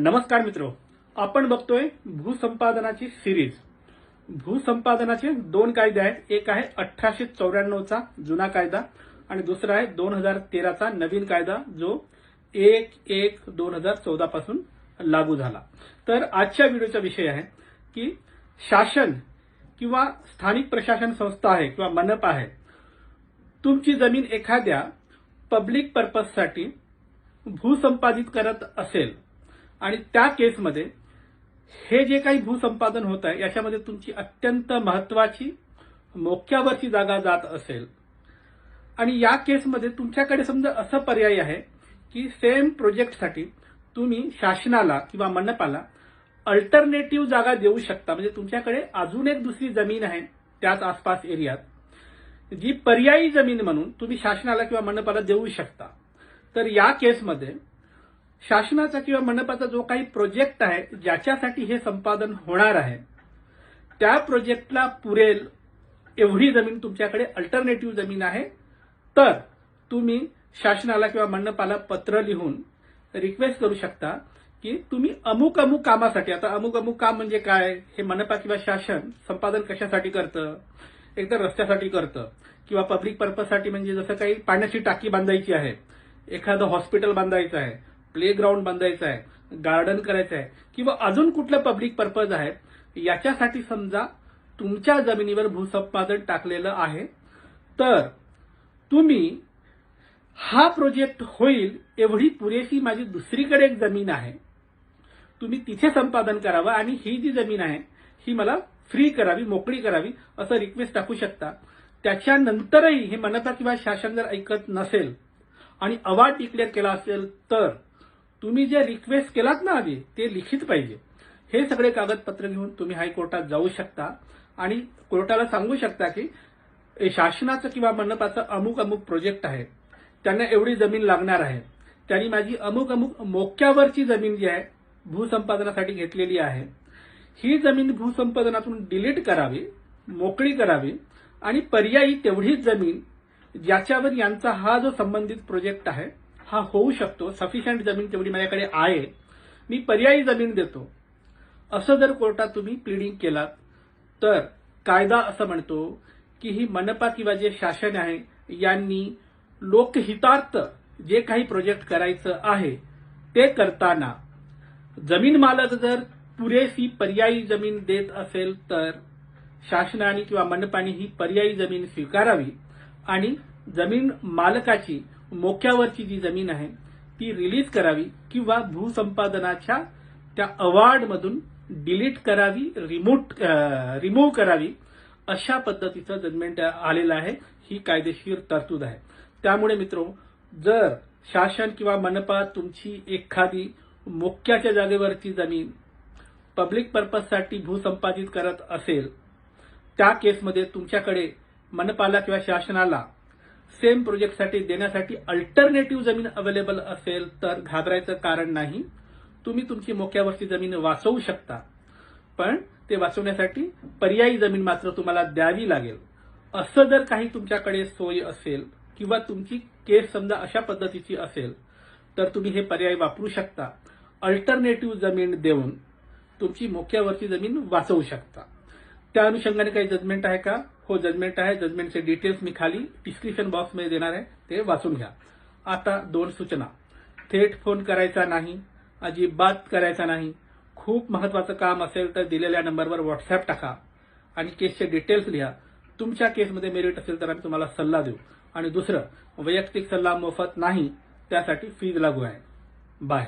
नमस्कार मित्र आपण बघतोय भूसंपादनाची सिरीज. भूसंपादनाचे दोन कायदे आहेत. एक आहे अठराशे चौऱ्याण्णवचा जुना कायदा आणि दुसरा आहे दोन हजार तेराचा नवीन कायदा जो एक एक दोन हजार चौदा पासून लागू झाला. तर आजच्या व्हिडिओचा विषय आहे की शासन किंवा स्थानिक प्रशासन संस्था आहे किंवा मनप आहे तुमची जमीन एखाद्या पब्लिक पर्पजसाठी भूसंपादित करत असेल आणि त्या केसमध्ये हे जे काही भूसंपादन होत आहे याच्यामध्ये तुमची अत्यंत महत्वाची मोक्यावरची जागा जात असेल. आणि या केसमध्ये तुमच्याकडे समजा असं पर्याय आहे की सेम प्रोजेक्टसाठी तुम्ही शासनाला किंवा मंडपाला अल्टरनेटिव्ह जागा देऊ शकता. म्हणजे तुमच्याकडे अजून एक दुसरी जमीन आहे त्याच आसपास एरियात जी पर्यायी जमीन म्हणून तुम्ही शासनाला किंवा मंडपाला देऊ शकता. तर या केसमध्ये शासनाचा किंवा मंडपाचा जो काही प्रोजेक्ट आहे ज्याच्यासाठी हे संपादन होणार आहे त्या प्रोजेक्टला पुरेल एवढी जमीन तुमच्याकडे अल्टरनेटिव्ह जमीन आहे. तर तुम्ही शासनाला किंवा मंडपाला पत्र लिहून रिक्वेस्ट करू शकता की तुम्ही अमुक अमुक कामासाठी आता अमुक अमुक काम म्हणजे काय? हे मनपा किंवा शासन संपादन कशासाठी करतं? एकतर रस्त्यासाठी करतं. किंवा पब्लिक पर्पजसाठी म्हणजे जसं काही पाण्याची टाकी बांधायची आहे एखादं हॉस्पिटल बांधायचं आहे प्लेग्राऊंड बांधायचं आहे गार्डन करायचं आहे किंवा अजून कुठलं पब्लिक पर्पज आहे याच्यासाठी समजा तुमच्या जमिनीवर भूसंपादन टाकलेलं आहे तर तुम्ही हा प्रोजेक्ट होईल एवढी पुरेशी माझी दुसरीकडे एक जमीन आहे. तुम्ही तिथे संपादन करावं आणि ही जी जमीन आहे ही मला फ्री करावी मोकळी करावी असं रिक्वेस्ट टाकू शकता. त्याच्यानंतरही हे मनपा किंवा शासन जर ऐकत नसेल आणि अवार्ड डिक्लेअर केला असेल तर तुम्ही जे रिक्वेस्ट केलात ना आधी ते लिखित पाहिजे. हे सगळे कागदपत्र घेऊन तुम्ही हायकोर्टात जाऊ शकता आणि कोर्टाला सांगू शकता की शासनाचं किंवा मंडपाचं अमुक अमुक प्रोजेक्ट आहे. त्यांना एवढी जमीन लागणार आहे. त्यांनी माझी अमुक अमुक मोक्यावरची जमीन जी आहे भूसंपादनासाठी घेतलेली आहे. ही जमीन भूसंपादनातून डिलीट करावी मोकळी करावी आणि पर्यायी तेवढीच जमीन ज्याच्यावर यांचा हा जो संबंधित प्रोजेक्ट आहे हा होऊ शकतो सफिशियंट जमीन तेवढी माझ्याकडे आहे मी पर्यायी जमीन देतो. असं जर कोर्टात तुम्ही प्लिडिंग केलात तर कायदा असं म्हणतो की ही मनपा किंवा जे शासन आहे यांनी लोकहितार्थ जे काही प्रोजेक्ट करायचं आहे ते करताना जमीन मालक जर पुरेशी पर्यायी जमीन देत असेल तर शासनाने किंवा मनपाने ही पर्यायी जमीन स्वीकारावी आणि जमीन मालकाची मोक्यावरची जी जमीन आहे ती रिलीज करावी किंवा भूसंपादनाच्या त्या अवॉर्डमधून डिलीट करावी रिमूट रिमूव्ह करावी अशा पद्धतीचं जजमेंट आलेलं आहे. ही कायदेशीर तरतूद आहे. त्यामुळे मित्रो जर शासन किंवा मनपा तुमची एखादी मोक्याच्या जागेवरची जमीन पब्लिक पर्पजसाठी भूसंपादित करत असेल त्या केसमध्ये तुमच्याकडे मनपाला किंवा शासनाला सेम प्रोजेक्टसाठी देण्यासाठी अल्टरनेटिव्ह जमीन अवेलेबल असेल तर घाबरायचं कारण नाही. तुम्ही तुमची मोक्यावरची जमीन वाचवू शकता. पण ते वाचवण्यासाठी पर्यायी जमीन मात्र तुम्हाला द्यावी लागेल. असं जर काही तुमच्याकडे सोय असेल किंवा तुमची केस समजा अशा पद्धतीची असेल तर तुम्ही हे पर्याय वापरू शकता. अल्टरनेटिव्ह जमीन देऊन तुमची मोक्यावरची जमीन वाचवू शकता. त्या अनुषंगाने काही जजमेंट आहे का? हो जजमेंट आहे. जजमेंटचे डिटेल्स मी खाली डिस्क्रिप्शन बॉक्समध्ये देणार आहे. ते वाचून घ्या. आता दोन सूचना. थेट फोन करायचा नाही. अजिबात करायचा नाही. खूप महत्वाचं काम असेल तर दिलेल्या नंबरवर व्हॉट्सअप टाका. आणि केसचे डिटेल्स लिहा. तुमच्या केसमध्ये मेरिट असेल तर आम्ही तुम्हाला सल्ला देऊ. आणि दुसरं वैयक्तिक सल्ला मोफत नाही त्यासाठी फीज लागू आहे. बाय